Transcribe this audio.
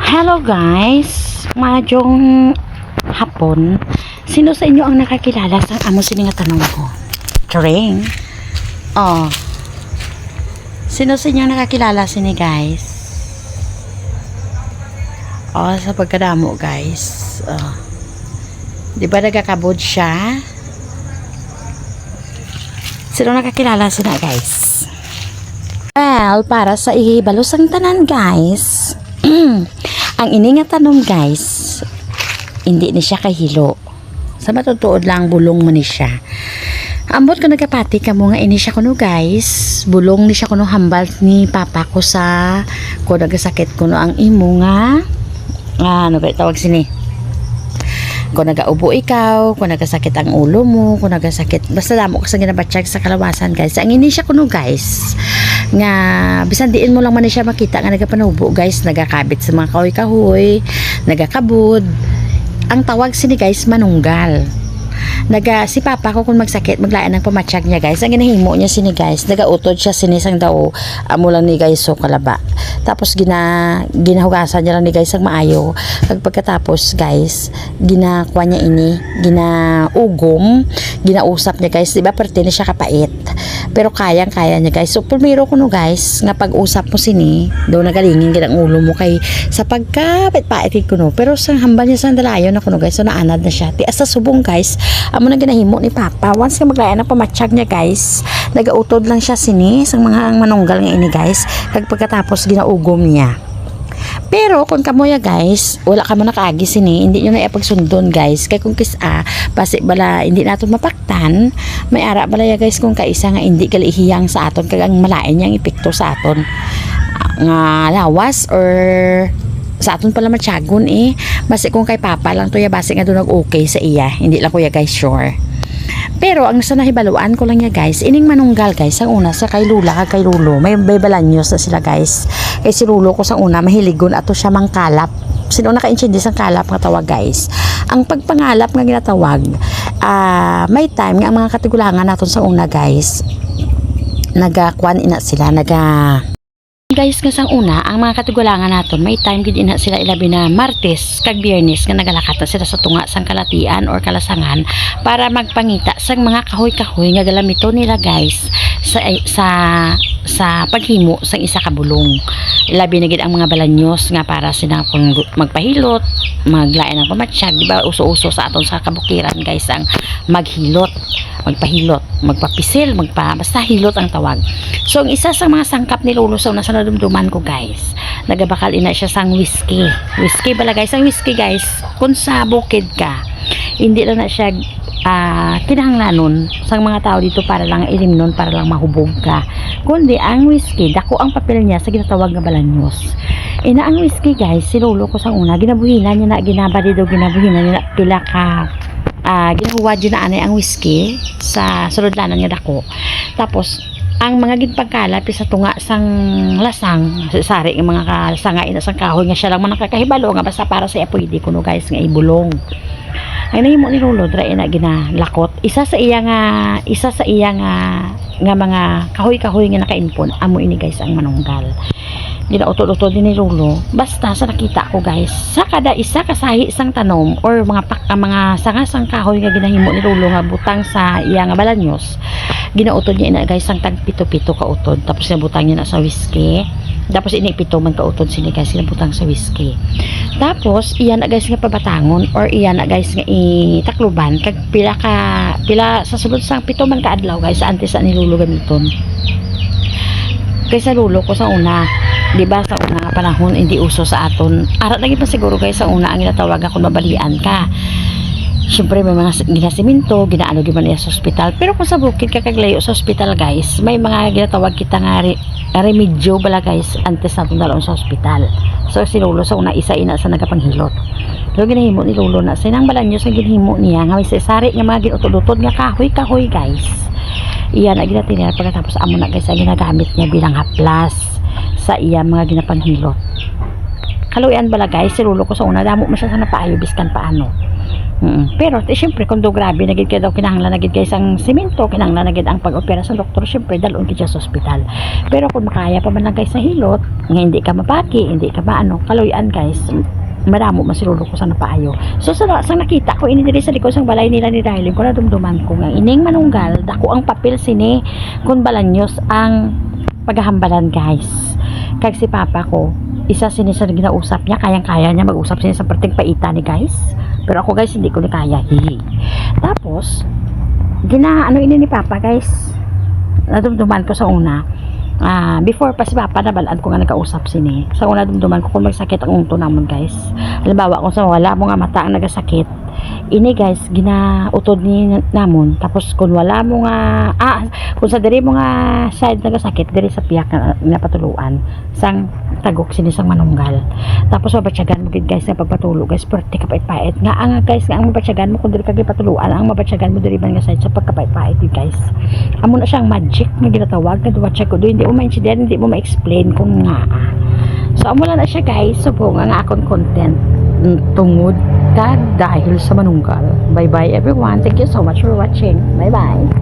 Hello guys, madyong hapon. Sino sa inyo ang nakakilala sa amo sini nga tanong ko? Charing. Oh. Sino sa inyo ang nakakilala sini guys? Oh, sa pagkadamo guys. Oh. Di ba nagkakabod siya? Sino nakakilala sina guys? Well, para sa ihibalos ang tanan guys. ang ini nga tanom guys, hindi ni siya kahilo. Sa matutuod lang bulong mo ni siya. Ambot ko nagkapati ka mo nga ini siya kuno guys. Bulong ni siya kuno hambal ni papa ko sa ko nagasakit kuno ang imo nga ah, ano ba tawag sini? Kung nagaubo ikaw, kung nagasakit ang ulo mo, kung nagasakit, basta damo ka sa ginabatsyag sa kalawasan guys. Ang ini siya kuno guys, nga bisan diin mo lang man siya makita nga nagapanubo guys, nagakabit sa mga kahoy-kahoy, nagakabod. Ang tawag sini guys, manunggal. Naga, si papa ko kung magsakit, maglaan ng pamatsyag niya guys. Ang ginahimo niya sini guys, nagautod siya sinisang daw, amo lang ni guys so kalaba. Tapos gina, ginahugasan niya lang ni guys ang maayo. Pag pagkatapos guys, ginakuha niya ini, ginaugom, ginausap niya guys. Diba parte na siya kapait. Pero kayang-kaya niya guys. So, primero ko no guys, nga pag-usap mo sini, daw nagalingin ginang ulo mo kay sa pagkapit pait ko no. Pero sa hambal niya sa dalayon ako no guys, so naanad na siya. Ti asa subong guys, amo na ginahimo ni Papa. Once nga maglayan ng pamatsyag niya guys, nagautod lang siya sini sa mga manunggal nga ini guys. Kag pagkatapos ginaugom niya. Pero kung kamoya guys, wala ka mo nakaagi sini, hindi nyo na ipagsundon guys. Kay kung kisa, basi bala hindi naton mapaktan, may ara bala ya guys kung kaisa nga hindi kalihiyang sa aton kag ang malain niyang epekto sa aton Ah, nga lawas or sa aton pala matyagon eh. Basi kung kay papa lang to ya basi nga doon okay sa iya. Hindi lang ko ya guys sure. Pero ang sa nahibaluan ko lang ya guys, ining manunggal guys, ang una sa kay Lula kay Lulo, may may balanyos na sila guys. Kay si Lulo ko sa una mahiligon ato siya mangkalap. Sino naka-intindi sa kalap nga tawag guys. Ang pagpangalap nga ginatawag, ah may time nga ang mga katigulangan naton sa una guys, nagakwan ina sila, naga Guys, nga sang una, ang mga katigulangan naton may time gid ina sila ilabi na Martes kag Biyernes nga nagalakat na sila sa tunga sang kalatian or kalasangan para magpangita sang mga kahoy-kahoy nga galamito nila guys sa sa sa paghimo sang isa ka bulong. Labi na gid ang mga balanyos nga para sila kung magpahilot, maglain ng pamatsyag, di ba? Uso-uso sa aton sa kabukiran guys ang maghilot, magpahilot, magpapisil, magpa basta hilot ang tawag. So, ang isa sa mga sangkap ni Lolo sa una sa nadumduman ko, guys, nagabakal ina siya sang whiskey. Whiskey bala, guys. Ang whiskey, guys, kung sa bukid ka, hindi lang na siya ah kinahanglanon sang mga tao dito para lang ilimnon, para lang mahubog ka. Kundi, ang whiskey, dako ang papel niya sa ginatawag nga balanyos. Ina ang whiskey, guys, si Lolo ko sa una, ginabuhinan niya na, ginabali daw ginabuhinan niya na pila ka ah ginahuwa dyan na anay ang whiskey sa sulodlanan nga dako. Tapos, ang mga ginpagkalap sa tunga sang lasang sari ang mga kasanga ina sang kahoy nga siya lang man nakakahibalo nga basta para sa pwede kuno guys nga ibulong ay nahimo ni Lolo dra ina ginalakot. Isa sa iya nga isa sa iya nga nga mga kahoy-kahoy nga nakainpon amo ini guys ang manunggal. Ginautod-utod din ni Lolo basta sa nakita ko guys sa kada isa kasahi sang tanom or mga pak mga sanga sang kahoy nga ginahimo ni Lolo nga butang sa iya nga balanyos ginautod niya ina guys ang tag pito-pito ka utod tapos nabutang niya na sa whiskey. Tapos ini pito man ka utod sini guys ginabutang sa whiskey. Tapos iyan na guys nga pabatangon or iyan na guys nga itakluban. Kag pila ka pila sa sulod sang pito man ka adlaw guys sa antes sa ni Lolo gamiton. Kaysa lulo ko sa una di ba sa una nga panahon hindi uso sa aton. Arat lagi pa siguro guys sa una ang ginatawag kung mabalian ka Siyempre may mga ginasiminto, ginaano di man iya sa ospital. Pero kung sa bukid ka kaglayo sa ospital guys, may mga ginatawag kita nga re, remedyo bala guys antes na dalon sa ospital. So si Lolo sa una isa ina sa nagapanghilot. Pero ginahimo ni Lolo na sinang balanyo sa ginahimo niya nga may sari nga mga ginutod-utod nga kahoy-kahoy guys. Iyan na ginatin niya pagkatapos amo na guys ang ginagamit niya bilang haplas sa iya mga ginapanghilot. Kaluyan bala guys, si Lolo ko sa una damo man siya sa napaayo biskan paano Mm. Pero ti syempre kung do grabe nagid kay daw kinahanglan nagid kay isang semento kinahanglan nagid ang pag-opera sa doktor syempre dalon kay sa ospital. Pero kung makaya pa man lang kay sa hilot nga hindi ka mapaki, hindi ka maano, kaluyan guys. Maramo masirulo ko sa napaayo. So sa, sa nakita ko ini diri sa likod sang balay nila ni Darling ko na dumduman ko nga ining manunggal dako ang papel sini kun balanyos ang paghahambalan guys. Kag si papa ko isa sini sa ginausap niya kayang-kaya niya mag-usap sini sa perting paita ni guys. Pero ako guys, hindi ko na kaya. Hihi. Tapos, gina, ano ini ni Papa guys? Nadumduman ko sa una. Ah, before pa si Papa nabalaan ko nga nagkausap sini. Sa una dumduman ko kung magsakit ang unto namon guys. Halimbawa kung sa wala mo nga mata ang nagasakit. Ini guys, ginautod ni namon. Tapos kung wala mo nga ah, kung sa diri mo nga side nagasakit diri sa piyak na napatuluan sang tagok sini sang manunggal. Tapos mabatyagan mo gid guys nga pagpatulo guys perti ka pait-pait nga ang guys nga ang mabatyagan mo kun diri ka gid patuluan ang mabatyagan mo diri man nga side sa pagkapait-pait guys. Amo na siyang magic nga ginatawag nga duwatsa ko do hindi mo ma-intindihan hindi mo ma-explain kung nga. So amo na siya guys subong nga akong content tungod ka dahil sa manunggal. Bye bye everyone. Thank you so much for watching. Bye bye.